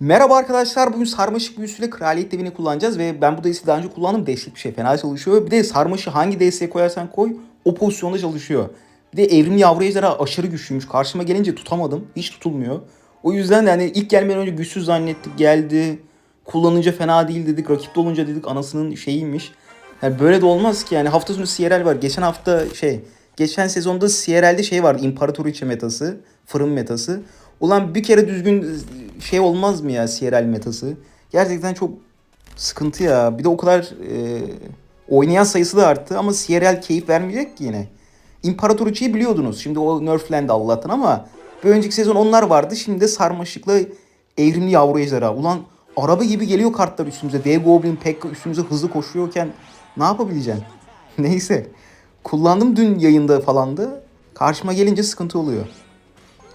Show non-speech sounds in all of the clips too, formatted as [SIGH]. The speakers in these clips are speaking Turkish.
Merhaba arkadaşlar. Bugün sarmaşık büyüsüyle kraliyet devini kullanacağız ve ben bu desteği daha önce kullandım. Dehşet bir şey. Fena çalışıyor. Bir de sarmaşı hangi desteğe koyarsan koy o pozisyonda çalışıyor. Bir de evrim yavru ejderha aşırı güçlüymüş. Karşıma gelince tutamadım. Hiç tutulmuyor. O yüzden de hani ilk gelmeden önce güçsüz zannettik. Geldi. Kullanınca fena değil dedik. Rakipte olunca dedik anasının şeyiymiş. Yani böyle de olmaz ki yani hafta sonu CRL var. Geçen hafta şey geçen sezonda CRL'de şey vardı. İmparatoriçe metası. Fırın metası. Ulan bir kere düzgün şey olmaz mı ya CRL metası? Gerçekten çok sıkıntı ya. Bir de o kadar e, oynayan sayısı da arttı ama CRL keyif vermeyecek ki yine. İmparatoriçe'yi biliyordunuz. Şimdi o nerflendi Allah'tan ama bir önceki sezon onlar vardı. Şimdi de sarmaşıklı evrimli yavru ejderha. Ulan araba gibi geliyor kartlar üstümüze. Dev Goblin, Pekka üstümüze hızlı koşuyorken ne yapabileceksin? [LAUGHS] Neyse. Kullandım dün yayında falan da. Karşıma gelince sıkıntı oluyor.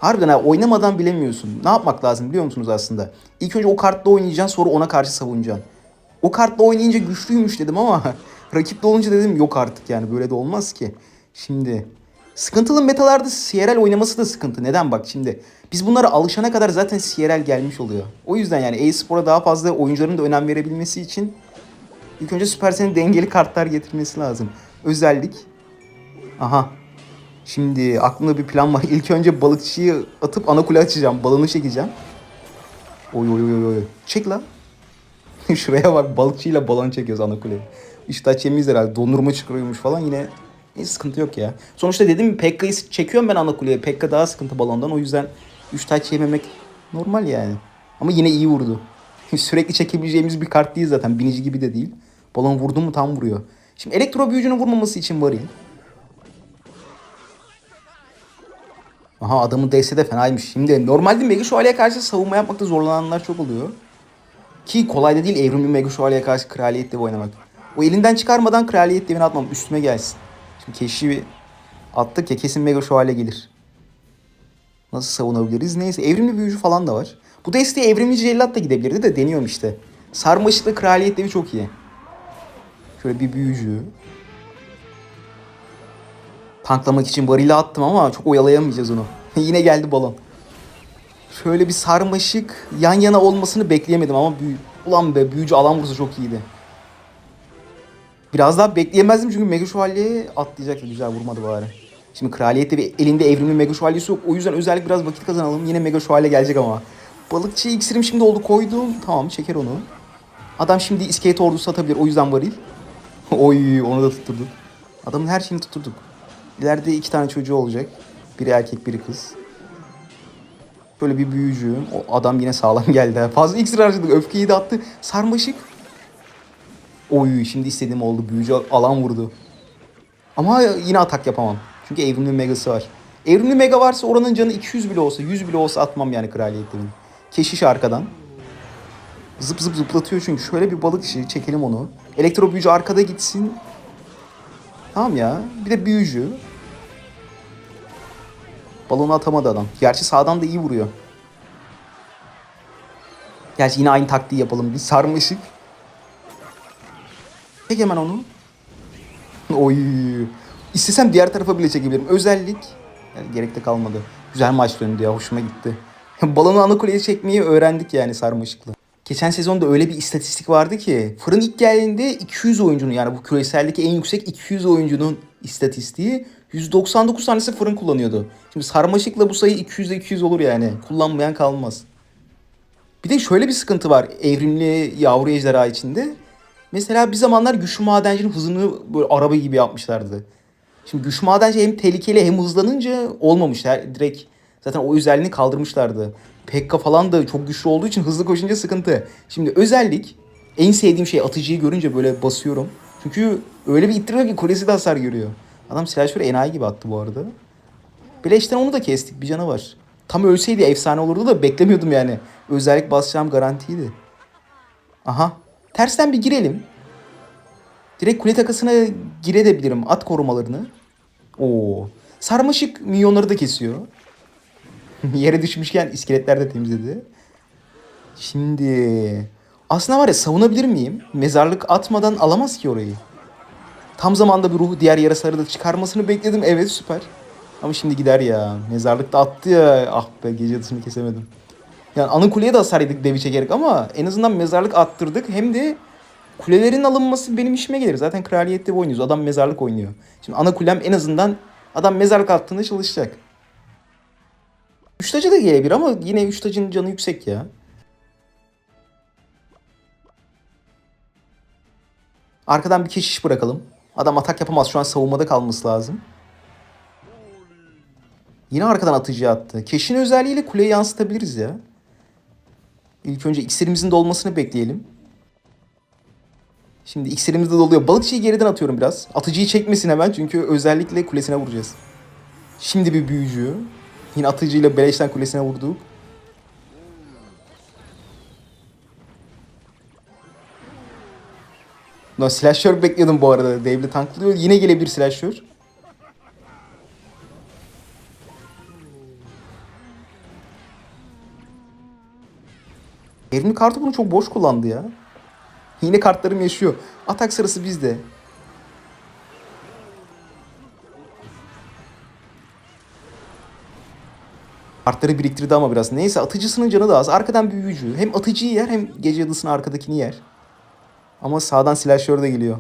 Harbiden ha oynamadan bilemiyorsun. Ne yapmak lazım biliyor musunuz aslında? İlk önce o kartla oynayacaksın sonra ona karşı savunacaksın. O kartla oynayınca güçlüymüş dedim ama [LAUGHS] rakipte olunca dedim yok artık yani böyle de olmaz ki. Şimdi sıkıntılı metalarda CRL oynaması da sıkıntı. Neden bak şimdi biz bunlara alışana kadar zaten CRL gelmiş oluyor. O yüzden yani e-spora daha fazla oyuncuların da önem verebilmesi için ilk önce Supercell'in dengeli kartlar getirmesi lazım. Özellik. Aha Şimdi aklımda bir plan var. [LAUGHS] İlk önce balıkçıyı atıp ana kule açacağım. Balını çekeceğim. Oy oy oy oy. Çek lan. [LAUGHS] Şuraya bak balıkçıyla balon çekiyoruz ana kuleye. İşte açemiz herhalde. Dondurma çıkarıyormuş falan yine hiç sıkıntı yok ya. Sonuçta dedim Pekka'yı çekiyorum ben ana kuleye. Pekka daha sıkıntı balondan. O yüzden 3 taç yememek normal yani. Ama yine iyi vurdu. [LAUGHS] Sürekli çekebileceğimiz bir kart değil zaten. Binici gibi de değil. Balon vurdu mu tam vuruyor. Şimdi elektro büyücünün vurmaması için varayım. Aha adamın DS de fenaymış. Şimdi normalde Mega Şövalye'ye karşı savunma yapmakta zorlananlar çok oluyor. Ki kolay da değil evrimli Mega Şövalye'ye karşı kraliyet devi oynamak. O elinden çıkarmadan kraliyet devini atmam. Üstüme gelsin. Şimdi keşi attık ya kesin Mega Şövalye gelir. Nasıl savunabiliriz? Neyse evrimli büyücü falan da var. Bu desteğe evrimli cellat da gidebilirdi de deniyorum işte. Sarmaşıklı kraliyet devi çok iyi. Şöyle bir büyücü. Tanklamak için varili attım ama çok oyalayamayacağız onu. [LAUGHS] Yine geldi balon. Şöyle bir sarmaşık yan yana olmasını bekleyemedim ama büyü... Ulan be büyücü alan vursa çok iyiydi. Biraz daha bekleyemezdim çünkü Mega Şövalye'ye atlayacaktı. Güzel vurmadı bari. Şimdi kraliyette bir elinde evrimli Mega Şövalyesi yok. O yüzden özellikle biraz vakit kazanalım. Yine Mega Şövalye gelecek ama. Balıkçı iksirim şimdi oldu koydum. Tamam çeker onu. Adam şimdi iskelet ordusu atabilir. O yüzden varil. [LAUGHS] Oy onu da tutturduk. Adamın her şeyini tutturduk. İleride iki tane çocuğu olacak. Biri erkek biri kız. Böyle bir büyücü. O adam yine sağlam [LAUGHS] geldi. Fazla iksir harcadık. Öfkeyi de attı. Sarmaşık. Oy şimdi istediğim oldu. Büyücü alan vurdu. Ama yine atak yapamam. Çünkü evrimli megası var. Evrimli mega varsa oranın canı 200 bile olsa 100 bile olsa atmam yani kraliyetlerini. Keşiş arkadan. Zıp zıp zıplatıyor çünkü. Şöyle bir balık işi çekelim onu. Elektro büyücü arkada gitsin. Tamam ya. Bir de büyücü. Balonu atamadı adam. Gerçi sağdan da iyi vuruyor. Gerçi yine aynı taktiği yapalım. Bir sarmışık. Çek hemen onu. Oy. İstesem diğer tarafa bile çekebilirim. Özellik. Yani gerek de kalmadı. Güzel maç döndü ya. Hoşuma gitti. [LAUGHS] Balonu ana kuleye çekmeyi öğrendik yani sarmaşıkla. Geçen sezonda öyle bir istatistik vardı ki fırın ilk geldiğinde 200 oyuncunun yani bu küreseldeki en yüksek 200 oyuncunun istatistiği 199 tanesi fırın kullanıyordu. Şimdi sarmaşıkla bu sayı 200'de 200 olur yani. Kullanmayan kalmaz. Bir de şöyle bir sıkıntı var evrimli yavru ejderha içinde. Mesela bir zamanlar güçlü madencinin hızını böyle araba gibi yapmışlardı. Şimdi güçlü madenci hem tehlikeli hem hızlanınca olmamış. Yani direkt zaten o özelliğini kaldırmışlardı. Pekka falan da çok güçlü olduğu için hızlı koşunca sıkıntı. Şimdi özellik en sevdiğim şey atıcıyı görünce böyle basıyorum. Çünkü öyle bir ittiriyor ki kulesi de hasar görüyor. Adam silahşörü enayi gibi attı bu arada. Bileşten onu da kestik. Bir canı var. Tam ölseydi efsane olurdu da beklemiyordum yani. Özellik basacağım garantiydi. Aha. Tersten bir girelim. Direkt kule takasına girebilirim. At korumalarını. Oo. Sarmaşık milyonları da kesiyor. [LAUGHS] Yere düşmüşken iskeletler de temizledi. Şimdi aslında var ya savunabilir miyim? Mezarlık atmadan alamaz ki orayı. Tam zamanda bir ruhu diğer yarasları da çıkarmasını bekledim. Evet süper. Ama şimdi gider ya. Mezarlıkta attı ya. Ah be gece dışını kesemedim. Yani ana kuleye de hasar yedik devi çekerek ama en azından mezarlık attırdık. Hem de kulelerin alınması benim işime gelir. Zaten kraliyette oynuyoruz. Adam mezarlık oynuyor. Şimdi ana kulem en azından adam mezarlık attığında çalışacak. Üç tacı da gelebilir ama yine üç tacın canı yüksek ya. Arkadan bir keşiş bırakalım. Adam atak yapamaz. Şu an savunmada kalması lazım. Yine arkadan atıcı attı. Keşin özelliğiyle kuleyi yansıtabiliriz ya. İlk önce iksirimizin dolmasını bekleyelim. Şimdi iksirimiz de doluyor. Balıkçıyı geriden atıyorum biraz. Atıcıyı çekmesin hemen çünkü özellikle kulesine vuracağız. Şimdi bir büyücü. Yine atıcıyla beleşten kulesine vurduk. No, slasher bekliyordum bu arada. Devli tanklıyor. Yine gelebilir slasher. Evrimli kartı bunu çok boş kullandı ya. Yine kartlarım yaşıyor. Atak sırası bizde. Kartları biriktirdi ama biraz. Neyse atıcısının canı da az. Arkadan büyücü. Hem atıcıyı yer hem gece yadısını arkadakini yer. Ama sağdan silahşör de geliyor.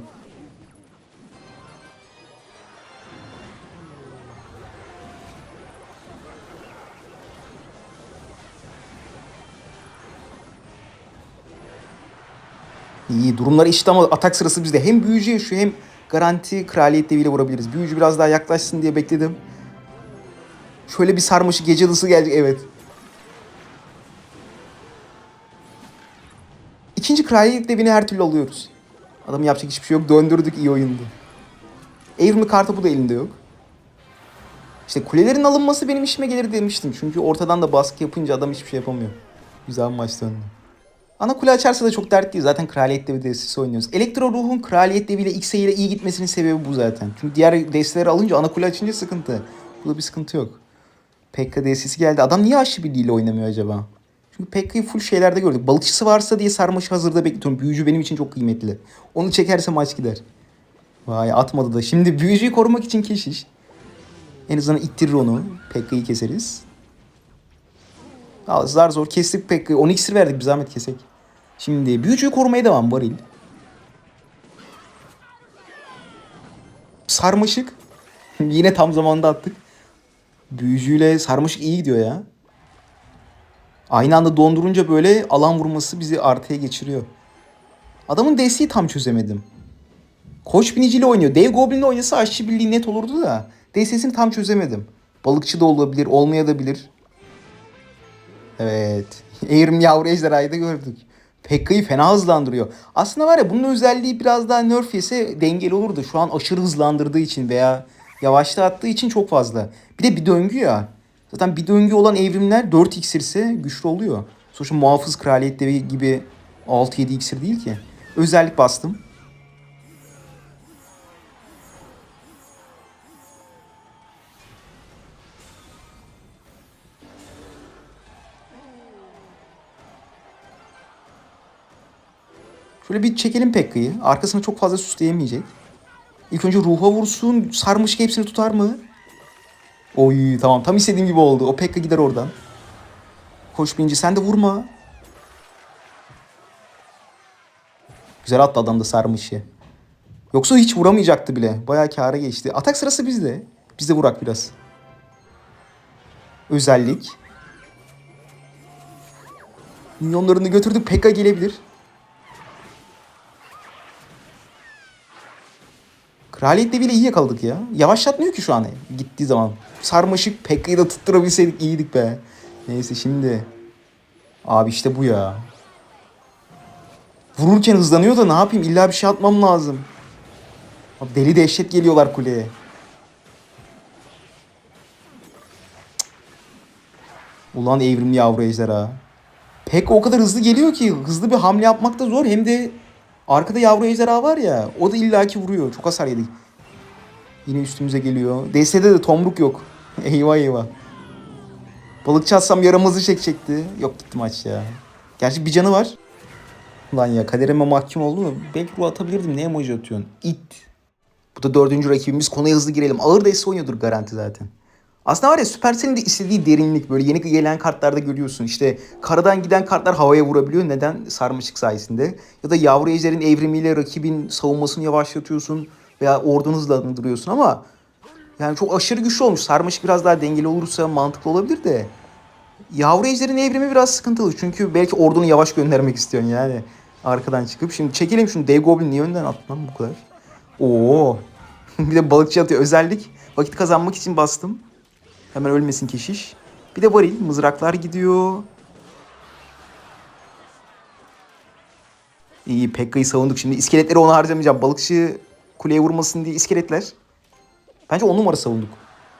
İyi durumlar işte ama atak sırası bizde. Hem büyücü yaşıyor hem garanti kraliyet deviyle vurabiliriz. Büyücü biraz daha yaklaşsın diye bekledim. Şöyle bir sarmaşı gece dısı gelecek evet. İkinci kraliyet devini her türlü alıyoruz. Adamın yapacak hiçbir şey yok. Döndürdük iyi oyundu. Evrimli kartı bu da elinde yok. İşte kulelerin alınması benim işime gelir demiştim. Çünkü ortadan da baskı yapınca adam hiçbir şey yapamıyor. Güzel bir maç döndü. Ana kule açarsa da çok dert değil. Zaten kraliyet devi destesi oynuyoruz. Elektro ruhun kraliyet deviyle X ile iyi gitmesinin sebebi bu zaten. Çünkü diğer desteleri alınca ana kule açınca sıkıntı. Burada bir sıkıntı yok. Pekka destesi geldi. Adam niye aşçı birliğiyle oynamıyor acaba? Çünkü Pekka'yı full şeylerde gördük. Balıkçısı varsa diye sarmaşı hazırda bekliyorum. Büyücü benim için çok kıymetli. Onu çekerse maç gider. Vay atmadı da. Şimdi büyücüyü korumak için keşiş. En azından ittirir onu. Pekka'yı keseriz. Zar zor kestik Pekka'yı. 10 iksir verdik bir zahmet kesek. Şimdi büyücüyü korumaya devam varil. Sarmaşık. [LAUGHS] Yine tam zamanda attık. Büyücüyle sarmaşık iyi gidiyor ya. Aynı anda dondurunca böyle alan vurması bizi artıya geçiriyor. Adamın desteği tam çözemedim. Koç biniciyle oynuyor. Dev Goblin'le oynasa aşçı birliği net olurdu da. DS'sini tam çözemedim. Balıkçı da olabilir, olmayabilir. Evet. [LAUGHS] Evrim yavru ejderhayı da gördük. Pekka'yı fena hızlandırıyor. Aslında var ya bunun özelliği biraz daha nerf yese dengeli olurdu. Şu an aşırı hızlandırdığı için veya yavaşlattığı için çok fazla. Bir de bir döngü ya. Zaten bir döngü olan evrimler 4 iksirse güçlü oluyor. Sonuçta muhafız kraliyet gibi 6-7 iksir değil ki. Özellik bastım. Şöyle bir çekelim Pekka'yı. Arkasına çok fazla süsleyemeyecek. İlk önce ruha vursun. Sarmış hepsini tutar mı? Oy tamam tam istediğim gibi oldu. O Pekka gider oradan. Koş binci sen de vurma. Güzel attı adam da sarmışı. Yoksa hiç vuramayacaktı bile. Bayağı kâra geçti. Atak sırası bizde. Biz de vurak biraz. Özellik. Milyonlarını götürdük. Pekka gelebilir. Kraliyet bile iyi yakaladık ya. Yavaşlatmıyor ki şu an gittiği zaman. Sarmaşık Pekka'yı da tutturabilseydik iyiydik be. Neyse şimdi. Abi işte bu ya. Vururken hızlanıyor da ne yapayım illa bir şey atmam lazım. Abi deli dehşet geliyorlar kuleye. Ulan evrimli yavru ejderha. Pekka o kadar hızlı geliyor ki hızlı bir hamle yapmak da zor hem de Arkada yavru ejderha var ya o da illaki vuruyor. Çok hasar yedik. Yine üstümüze geliyor. DS'de de tomruk yok. [LAUGHS] eyvah eyvah. Balıkçı atsam yaramazı çekecekti. Yok gitti maç ya. Gerçi bir canı var. Ulan ya kaderime mahkum oldu mu? Belki bu atabilirdim. Ne emoji atıyorsun? İt. Bu da dördüncü rakibimiz. Konuya hızlı girelim. Ağır DS oynuyordur garanti zaten. Aslında var ya Supercell'in de istediği derinlik böyle yeni gelen kartlarda görüyorsun. İşte karadan giden kartlar havaya vurabiliyor. Neden? Sarmaşık sayesinde. Ya da yavru ejderin evrimiyle rakibin savunmasını yavaşlatıyorsun veya ordunu hızlandırıyorsun ama yani çok aşırı güçlü olmuş. Sarmaşık biraz daha dengeli olursa mantıklı olabilir de. Yavru ejderin evrimi biraz sıkıntılı. Çünkü belki ordunu yavaş göndermek istiyorsun yani. Arkadan çıkıp. Şimdi çekelim şunu. Dev Goblin niye önden attı bu kadar? Oo. [LAUGHS] bir de balıkçı atıyor. Özellik. Vakit kazanmak için bastım. Hemen ölmesin keşiş. Bir de varil. Mızraklar gidiyor. İyi Pekka'yı savunduk. Şimdi iskeletleri ona harcamayacağım. Balıkçı kuleye vurmasın diye iskeletler. Bence on numara savunduk.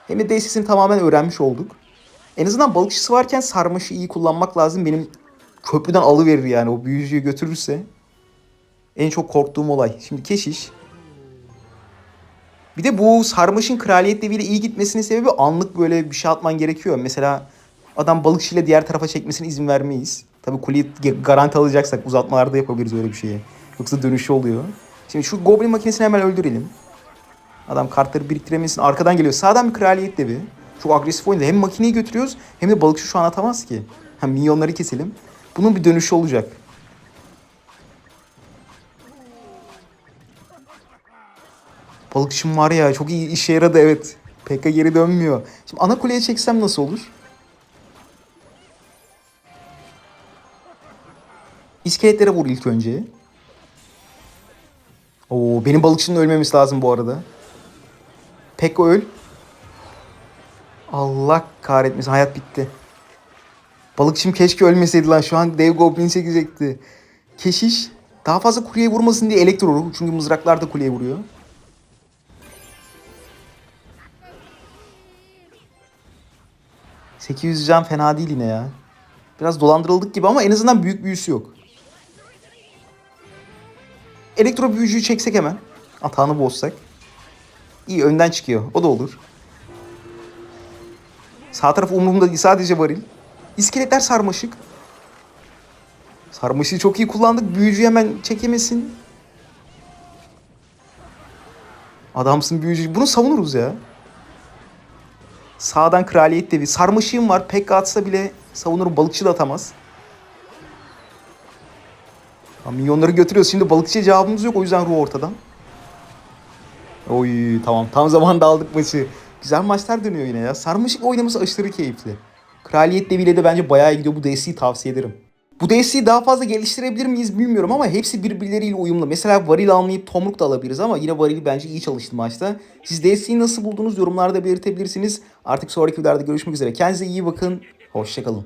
Hem de DC'sini tamamen öğrenmiş olduk. En azından balıkçısı varken sarmaşı iyi kullanmak lazım. Benim köprüden alıverir yani o büyücüyü götürürse. En çok korktuğum olay. Şimdi keşiş. Bir de bu sarmaşın kraliyet deviyle iyi gitmesinin sebebi anlık böyle bir şey atman gerekiyor. Mesela adam balıkçıyla diğer tarafa çekmesine izin vermeyiz. Tabii kuleyi garanti alacaksak uzatmalarda yapabiliriz öyle bir şeyi. Yoksa dönüşü oluyor. Şimdi şu goblin makinesini hemen öldürelim. Adam kartları biriktiremesin. Arkadan geliyor. Sağdan bir kraliyet devi. Çok agresif oyunda. Hem makineyi götürüyoruz hem de balıkçı şu an atamaz ki. Hem minyonları keselim. Bunun bir dönüşü olacak. Balıkçım var ya çok iyi işe yaradı evet. Pekka geri dönmüyor. Şimdi ana kuleye çeksem nasıl olur? İskeletlere vur ilk önce. Oo, benim balıkçının ölmemesi lazım bu arada. Pekka öl. Allah kahretmesin hayat bitti. Balıkçım keşke ölmeseydi lan şu an dev goblin çekecekti. Keşiş daha fazla kuleye vurmasın diye elektro. Çünkü mızraklar da kuleye vuruyor. ...800 can fena değil yine ya. Biraz dolandırıldık gibi ama en azından büyük büyüsü yok. Elektro büyücüyü çeksek hemen. Atağını bozsak. İyi önden çıkıyor. O da olur. Sağ taraf umurumda değil. Sadece varil. İskeletler sarmaşık. Sarmaşığı çok iyi kullandık. Büyücü hemen çekemesin. Adamsın büyücü. Bunu savunuruz ya. Sağdan kraliyet devi. Sarmaşığım var. Pekka atsa bile savunurum. Balıkçı da atamaz. Milyonları götürüyoruz. Şimdi balıkçıya cevabımız yok. O yüzden ruh ortadan. Oy tamam. Tam zamanda aldık maçı. Güzel maçlar dönüyor yine ya. Sarmaşık oynaması aşırı keyifli. Kraliyet deviyle de bence bayağı gidiyor. Bu DC'yi tavsiye ederim. Bu DC'yi daha fazla geliştirebilir miyiz bilmiyorum ama hepsi birbirleriyle uyumlu. Mesela varil almayıp tomruk da alabiliriz ama yine varil bence iyi çalıştı maçta. Siz DC'yi nasıl buldunuz yorumlarda belirtebilirsiniz. Artık sonraki videolarda görüşmek üzere. Kendinize iyi bakın. Hoşçakalın.